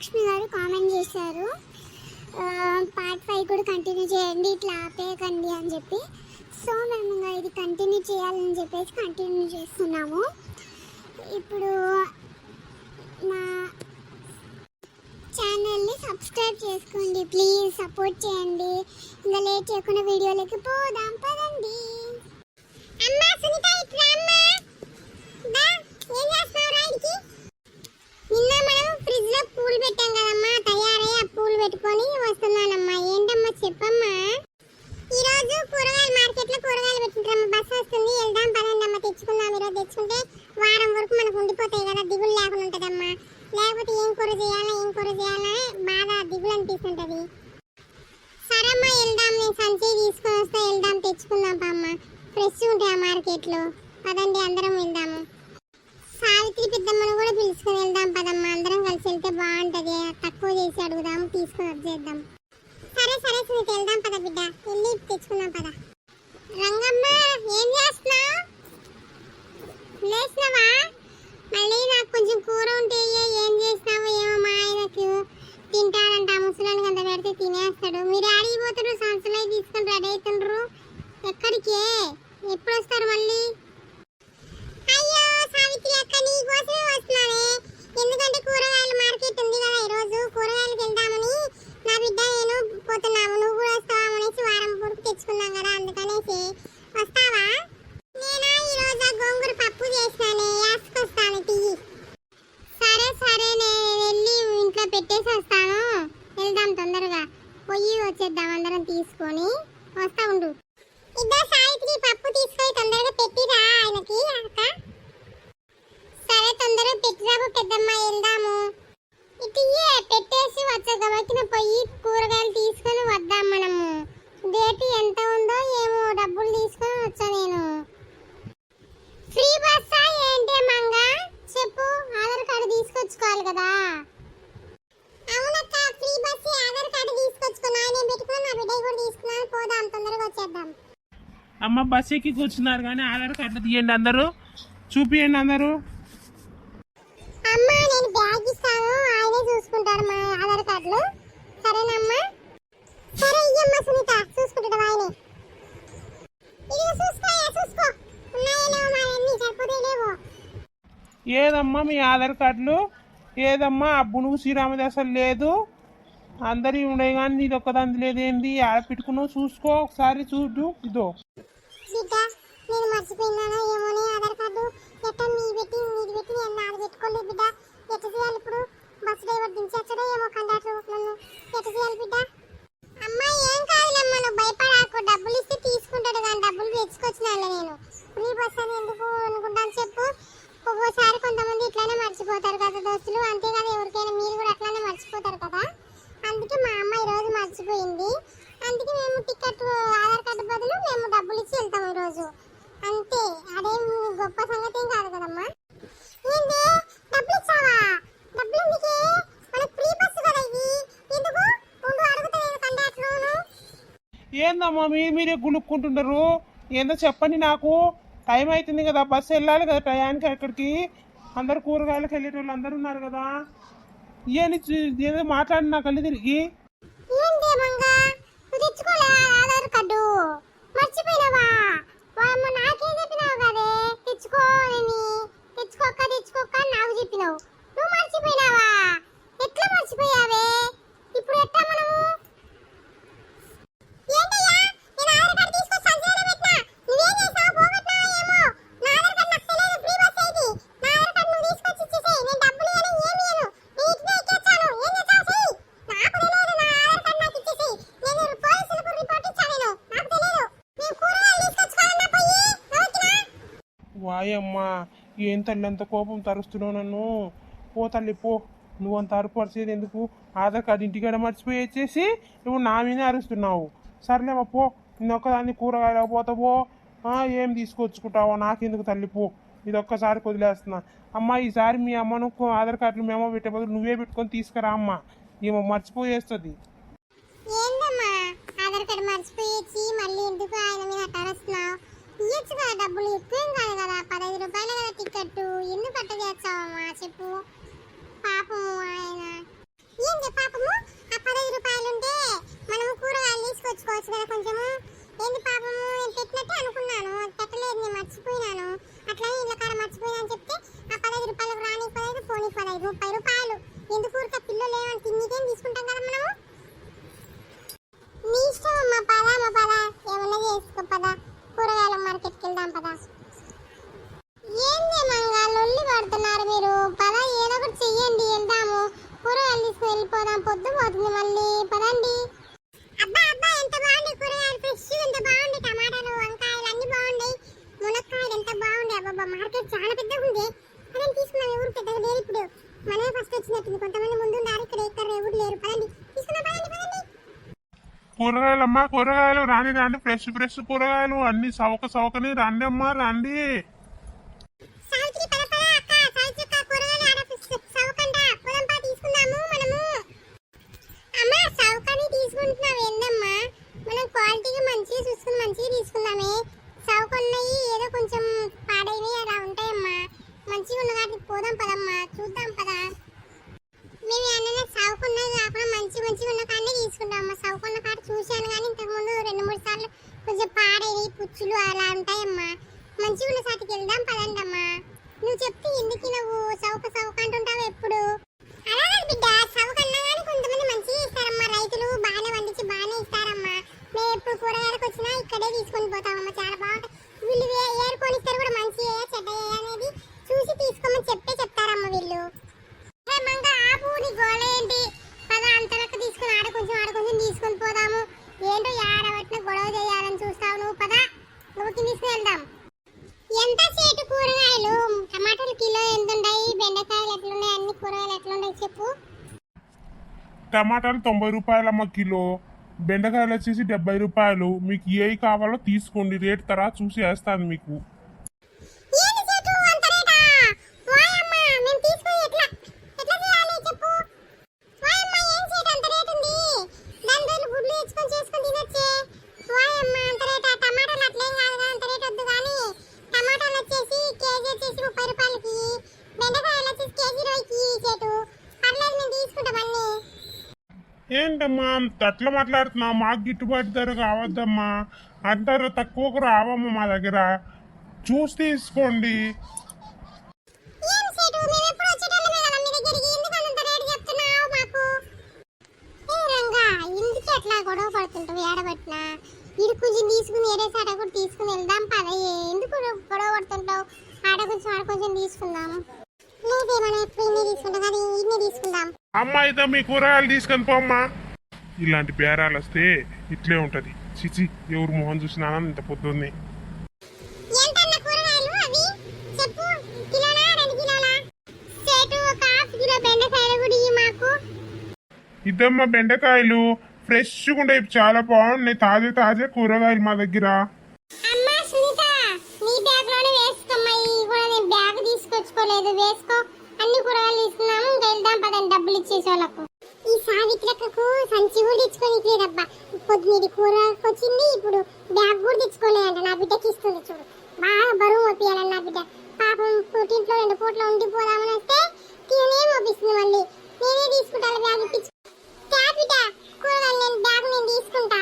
మనకు గారు కామెంట్ చేశారు. పార్ట్ ఫైవ్ కూడా కంటిన్యూ చేయండి ఇట్లా ఆపేయకండి అని చెప్పి. సో మేము ఇది కంటిన్యూ చేయాలని చెప్పేసి కంటిన్యూ చేస్తున్నాము. ఇప్పుడు మా ఛానల్ని సబ్స్క్రైబ్ చేసుకోండి ప్లీజ్ సపోర్ట్ చేయండి. ఇంకా లేట్ చేయకుండా వీడియోలోకి పోదాం పదండి. అమ్మా సునీత ఇట్లా అమ్మా దా ఏం చేస్తున్నావు రాయికి నిన్న మనం ఫ్రిడ్జ్లో పూలు పెట్టాం కదమ్మా తయారై ఆ పూలు పెట్టుకొని వస్తున్నానమ్మా. ఏంటమ్మా చెప్పమ్మా? ఈ రోజు కూరగాయల మార్కెట్లో కూరగాయలు పెట్టుకుంటారమ్మా బస్సు వస్తుంది వెళ్దాం పదండి అమ్మ. తెచ్చుకుందాం ఈరోజు. తెచ్చుకుంటే వారం వరకు మనకు ఉండిపోతాయి కదా దిగులు లేకుండా ఉంటుందమ్మా. లేకపోతే ఏం కూర చేయాలా ఏం కూర చేయాలా బాగా దిగులు అనిపిస్తుంటది. సరమ్మా వెళ్దాం. నేను సంచి తీసుకొని వస్తా వెళ్దాం తెచ్చుకుందాం పామ్మ ఫ్రెష్ ఉంటాయి ఆ మార్కెట్లో పదండి అందరం వెళ్దాము. సావిత్రి పెద్దమ్మను కూడా పిలుచుకొని వెళ్దాం పదమ్మ. అందరం కలిసి బాగుంటది. తక్కువ చేసి అడుగుదాం తీసుకొని వచ్చేద్దాం సరే సరే సునీత వెళ్దాం పద బిడ్డ. వెళ్ళి తెచ్చుకుందాం పద. రంగమ్మ ఏం చేస్తున్నావు? లేచినావా? మళ్ళీ నాకు కొంచెం కూర ఉంటే ఏం చేసినావు ఏమో మా ఆయనకు తింటాడంట. ముసలానికి అంత పెడితే తినేస్తాడు. మీరు ఆడికి పోతారు సంవత్సరాలు తీసుకొని రెడీ అవుతుండ్రు. ఎక్కడికి? ఎప్పుడు వస్తారు మళ్ళీ అయ్యో సావిత్రి అక్క నీ కోసమే వస్తున్నానే ఎందుకంటే కూరగాయల మార్కెట్ ఉంది కదా ఈరోజు కూరగాయలకు వెళ్దామని నా బిడ్డ నేను పోతున్నాము నువ్వు కూడా వస్తావా అనేసి వారం పొడుపు తెచ్చుకున్నాం కదా అందుకనేసి వస్తావా నేనా ఈరోజు ఆ గోంగూర పప్పు చేసినానే యాసుకొస్తాను టీయి సరే సరే నేను వెళ్ళి ఇంట్లో పెట్టేసి వస్తాను వెళ్దాం తొందరగా పొయ్యి వచ్చేద్దాం అందరం తీసుకొని వస్తా ఉండు ఇద్దరు సావిత్రి పప్పు తీసుకొని తొందరగా పెట్టిరా ఆయనకి అక్క సరే తొందరగా పెట్టిరాబు పెద్దమ్మ వెళ్దాము ఇటు ఇయ్యే, పెట్టేసి వచ్చా కాబట్టి నా పొయ్యి కూరగాయలు తీసుకొని వద్దాం మనము డేట్ ఎంత ఉందో ఏమో డబ్బులు తీసుకొని వచ్చా నేను ఫ్రీ బస్సా ఏంటి మంగ చెప్పు ఆధార్ కార్డు తీసుకొచ్చుకోవాలి కదా అవునక్క ఫ్రీ బస్ ఆధార్ కార్డు తీసుకొచ్చుకున్నా నేను పెట్టుకున్నా నా బిడ్డ కూడా తీసుకున్నాను పోదాం తొందరగా వచ్చేద్దాం అమ్మ బస్ ఎక్కి కూర్చున్నారు కానీ ఆధార్ కార్డు తీయండి అందరూ. చూపియండి అందరూ. అమ్మా నేను బ్యాగ్ ఇస్తాను. ఆయనే చూసుకుంటారు మా ఆధార్ కార్డులు. సరేనమ్మా సరే ఇయ్యమ్మా సునీత. చూసుకుంటాడు ఆయనే. ఇదిగో చూసుకో చూసుకో. ఉన్నాయో లేవో మరి అన్ని సరిపోతాయిలేవో ఏదమ్మా మీ ఆధార్ కార్డులు? ఏదమ్మా ఆ బునుగు శ్రీరామది అసలు లేదు? అందరి ఉండే కానీ నీది లేదు ఏంది? ఆడ పెట్టుకున్నావు చూసుకో. ఒకసారి చూడు ఇదో. బిడ్డ నేను మర్చిపోయినాను ఏమోనే ఆధార్ కార్డు. ఎట్ట నీ పెట్టి నీది పెట్టి నేను నాది పెట్టుకోలేదు బిడ్డ. ఎట్ట చేయాలి ఇప్పుడు? బస్సు డ్రైవర్ దించేస్తాడో ఏమో కండక్టర్ నన్ను. ఎట్ట చేయాలి బిడ్డ? అమ్మా ఏం కాదులేమ్మా నువ్వు భయపడాకు. డబ్బులు ఇస్తే తీసుకుంటాడు కానీ డబ్బులు తెచ్చుకొచ్చినాలే నేను ఫ్రీ బస్ అని ఎందుకు అనుకుంటాను చెప్పు ఒక్కోసారి కొంతమంది ఇట్లానే మర్చిపోతారు కదా దోస్తులు అంతే కదా ఎవరికైనా మీరు కూడా అట్లానే మర్చిపోతారు కదా అందుకే మా అమ్మ ఈరోజు మర్చిపోయింది అందుకే మేము టికెట్ ఆధార్ కార్డు బదులు మేము డబ్బులు ఇచ్చి వెళ్తాం ఈరోజు అంతే అదేం గొప్ప సంగతి ఏం కాదు కదమ్మా ఏంది డబ్బులు ఇచ్చావా డబ్బులు ఎందుకే మనకి ఫ్రీ బస్సు కదా ఇది ఎందుకు ఉండు అడుగుతా నేను కండక్టర్ను ఏందమ్మా మీరు మీరే గుణుక్కుంటున్నారు. ఏందో చెప్పండి నాకు. టైం అవుతుంది కదా బస్సు వెళ్ళాలి కదా టయానికి అక్కడికి అందరు కూరగాయలకు వెళ్ళేటోళ్ళు అందరు ఉన్నారు కదా. ఏని ఏదో మాట్లాడి నాకు కళ్ళు తిరిగి. ఏం తల్లి అంత కోపం తరుస్తున్నావు నన్ను? పో తల్లి పో. నువ్వు అంత అరుపరిచేది ఎందుకు? ఆధార్ కార్డు ఇంటికాడ మర్చిపోయి వచ్చేసి నువ్వు నా మీద అరుస్తున్నావు. సర్లేమ్మా పో. నేను ఒక్కదాన్ని కూరగాయలు పోతావో ఏం తీసుకొచ్చుకుంటావో? నాకెందుకు తల్లి పో. ఇది ఒక్కసారి వదిలేస్తున్నా అమ్మ ఈసారి మీ అమ్మను ఆధార్ కార్డులు మేము పెట్టే బదులు నువ్వే పెట్టుకొని తీసుకురా అమ్మ. ఏమో మర్చిపోయేస్తుంది మళ్ళీ ఎందుకు ఆయన మీద ఇయ్యచ్చు కదా డబ్బులు ఎక్కువ రూపాయలు కదా టికెట్ ఎన్ని పట్ట చేస్తావమ్మా చెప్పు? పాపము ఆయన. ఏంటి పాపము? ఆ పదహైదు రూపాయలుంటే మనము కూరగాయలు తీసుకొచ్చుకోవచ్చు కదా కొంచెము. ఏంటి పాపము? పెట్టినట్టే అనుకున్నాను. పెట్టలేదు నేను మర్చిపోయినాను. అట్లనే ఇళ్ళ కాడ మర్చిపోయినా అని చెప్తే ఆ పదహైదు రూపాయలకు రాని పదహైదు పోనీ పదహైదు ముప్పై రూపాయలు. కూరగాయలమ్మా కూరగాయలు రాని రాండి ఫ్రెష్ ఫ్రెష్ కూరగాయలు. అన్ని సవక సవకని రండి అమ్మా రండి. అక్క. కూరగాయలు మనము. అమ్మ మనం మంచిగా మంచిగా ఏదో కొంచెం అలా మంచిగా పోదాం పదమ్మా. చూద్దాం పదా. మేము ఏమన్నా సౌకున్నది కాకుండా మంచి మంచిగా ఉన్న కానీ తీసుకుంటాం అమ్మా సౌకున్న కాడ చూశాను కానీ ఇంతకు ముందు రెండు మూడు సార్లు కొంచెం పాడైనవి పుచ్చులు అలా ఉంటాయమ్మా మంచిగా ఉన్న సాటికి వెళ్దాం పదండమ్మా నువ్వు చెప్తే ఎందుకు నువ్వు చౌక చౌక అంటుంటావు ఎప్పుడు అలాగే బిడ్డ చౌక అన్నా కానీ కొంతమంది మంచిగా ఇస్తారమ్మా రైతులు బాగానే పండించి బాగానే ఇస్తారమ్మా మేము ఎప్పుడు కూరగాయలకు వచ్చినా ఇక్కడే తీసుకొని పోతామమ్మా చాలా బాగుంటాయి వీళ్ళు ఏ- ఏరుకొని ఇస్తారు కూడా మంచి చెడ్డ అనేది చూసి తీసుకోమని చెప్తే చెప్తారమ్మా వీళ్ళు ఏ మంగ ఆపు నీ గోల ఏంటి పద అంతలక్క తీసుకుని ఆడ కొంచెం ఆడ కొంచెం తీసుకొని పోదాము ఏంటో ఆడబట్టిన గొడవ చేయాలని చూస్తావు నువ్వు పద నువ్వు తీసుకుని వెళ్దాం ఎంత సేటు కూరగాయలు టమాటాలు కిలో ఎంత ఉన్నాయి బెండకాయలు ఎట్లున్నాయి అన్ని కూరగాయలు ఎట్లున్నాయి చెప్పు టమాటాలు తొంభై రూపాయలమ్మ కిలో బెండకాయలు వచ్చేసి డెబ్బై రూపాయలు. మీకు ఏవి కావాలో తీసుకోండి రేట్ తర్వాత చూసి వేస్తాను మీకు ఏంటి సేటు అంత రేటా వాయమ్మ మేము తీసుకొని ఎట్లా ఎట్లా చేయాలి చెప్పు వాయమ్మ ఏం సేటు అంత రేట్ ఉంది దాని బదులు గుడ్లు తెచ్చుకొని చేసుకొని తినొచ్చే వాయమ్మ అంత రేటా టమాటాలు అట్లేం కాదు కదా అంత రేట్ వద్దు కానీ టమాటాలు వచ్చేసి కేజీ వచ్చేసి ముప్పై రూపాయలకి బెండకాయలు వచ్చేసి కేజీ ఇరవైకి సేటు పర్లేదు మేము తీసుకుంటాం అన్నీ ఏంటమ్మా అట్లా మాట్లాడుతున్నావు? మాకు గిట్టుబాటు ధర కావద్దమ్మా. అంటారు తక్కువకు రావమ్మా మా దగ్గర. చూసి తీసుకోండి. గొడవ పడుతుంటావు? ఏడబట్టినా? ఇది కొంచెం తీసుకుని ఏడే సాట కూడా తీసుకుని వెళ్దాం పద. ఎందుకు గొడవ పడుతుంటావు? ఆడ కొంచెం ఆడ కొంచెం తీసుకుందాం లేదే మనం ఎప్పుడు ఇన్ని తీసుకుంటాం. కానీ ఇన్ని తీసుకుందాం. అమ్మ అయితే మీ కూరగాయలు తీసుకొని పోమ్మా. ఇలాంటి బేరాలు వస్తే ఇట్లే ఉంటది. చిచి ఎవరు మొహం చూసినా ఇంత పొద్దున్నే. కిలో బెండకాయలు ఫ్రెష్గా ఉండే చాలా బాగున్నాయి తాజా తాజా కూరగాయలు మా దగ్గర. తీసుకొచ్చుకోలేదు. వేసుకో అన్ని కూరగాయలు ఇంకా వెళ్దాం పదండి డబ్బులు ఇచ్చేసే వాళ్ళకు. ఈ సావిత్రకకు సంచి కూడా తెచ్చుకోనిట్లేదబ్బా. పొద్దున ఇది కూరగాయలకు వచ్చింది ఇప్పుడు బ్యాగ్ కూడా తెచ్చుకోలేదంట. నా బిడ్డకి ఇస్తుంది చూడు. బాగా బరువు మోపియాలని నా బిడ్డ. పాపం పుట్టింట్లో రెండు పూట్ల ఉండిపోదామని వస్తే తినే మోపిస్తుంది మళ్ళీ. నేనే తీసుకుంటాను బ్యాగ్ ఇప్పించు. బిడ్డ. కూరగాయలు నేను బ్యాగ్ నేను తీసుకుంటా.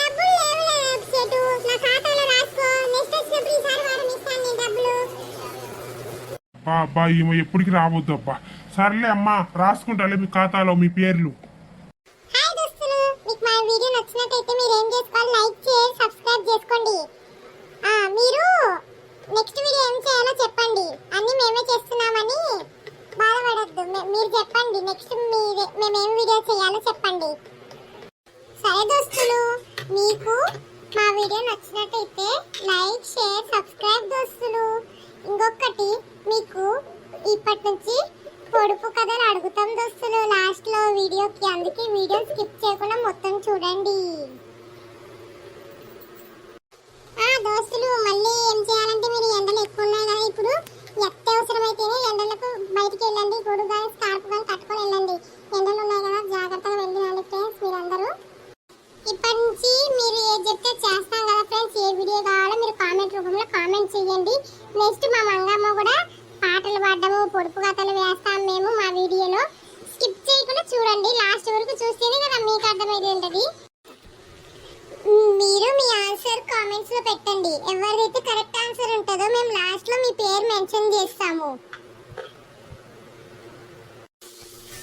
డబ్బులు లేవు సెటు నా ఖాతాలో రాసుకో. నెక్స్ట్ వచ్చినప్పుడు ఈసారి వారం ఇస్తాను నేను డబ్బులు. అబ్బా అబ్బా ఈమె ఎప్పటికి రావద్దు అబ్బా సర్లే అమ్మా రాసుకుంటాలే మీ ఖాతాలో మీ పేర్లు. హాయ్ దోస్తులు మీకు మా వీడియో నచ్చినట్టయితే మీరు ఏం చేసుకోవాలి లైక్ చేసి సబ్స్క్రైబ్ చేసుకోండి. ఆ మీరు నెక్స్ట్ వీడియో ఏం చేయాలో చెప్పండి. అన్ని మేమే చేస్తున్నామని బాధపడద్దు. మీరు చెప్పండి నెక్స్ట్ మీరే మేము వీడియో చేయాలో చెప్పండి. సరే దోస్తులు మీకు మా వీడియో నచ్చినట్టయితే లైక్ షేర్ సబ్స్క్రైబ్ దోస్తులు. ఇంకొకటి మీకు ఇప్పటి నుంచి పొడుపు కథలు అడుగుతాం దోస్తులు. లాస్ట్లో వీడియోకి అందుకే వీడియో స్కిప్ చేయకుండా మొత్తం చూడండి. ఆ దోస్తులు మళ్ళీ ఏం చేయాలంటే మీరు ఎండలు ఎక్కువ ఉన్నాయి కదా ఇప్పుడు అత్యవసరమైతేనే ఎండలకు బయటికి వెళ్ళండి. గొడుగు కానీ స్కార్ప్ కానీ కట్టుకొని వెళ్ళండి. ఎండలు ఉన్నాయి కదా జాగ్రత్తగా వెళ్ళినండి ఫ్రెండ్స్ మీరందరూ. ఇప్పటి నుంచి మీరు ఏది చెప్తే చేస్తాం కదా ఫ్రెండ్స్ ఏ వీడియో కావాలో మీరు కామెంట్ రూపంలో కామెంట్ చేయండి నెక్స్ట్ మా మంగమ్మ కూడా పాటలు పాడడము పొడుపు కథలు వేస్తాం మేము మా వీడియోలో స్కిప్ చేయకుండా చూడండి లాస్ట్ వరకు చూస్తేనే కదా మీకు అర్థమైతే ఉంటది మీరు మీ ఆన్సర్ కామెంట్స్లో పెట్టండి ఎవరిదైతే కరెక్ట్ ఆన్సర్ ఉంటుందో మేము లాస్ట్లో మీ పేరు మెన్షన్ చేస్తాము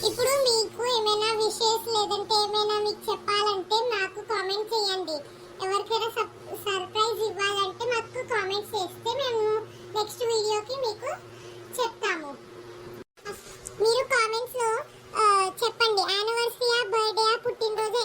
ఇప్పుడు మీకు ఏమైనా విషెస్ లేదంటే ఏమైనా మీకు చెప్పాలంటే నాకు కామెంట్ చేయండి. ఎవరికైనా సర్ప్రైజ్ ఇవ్వాలంటే మాకు కామెంట్ చేస్తే మేము నెక్స్ట్ వీడియోకి మీకు చెప్తాము. మీరు కామెంట్స్లో చెప్పండి. యానివర్సరీ బర్త్డే పుట్టినరోజు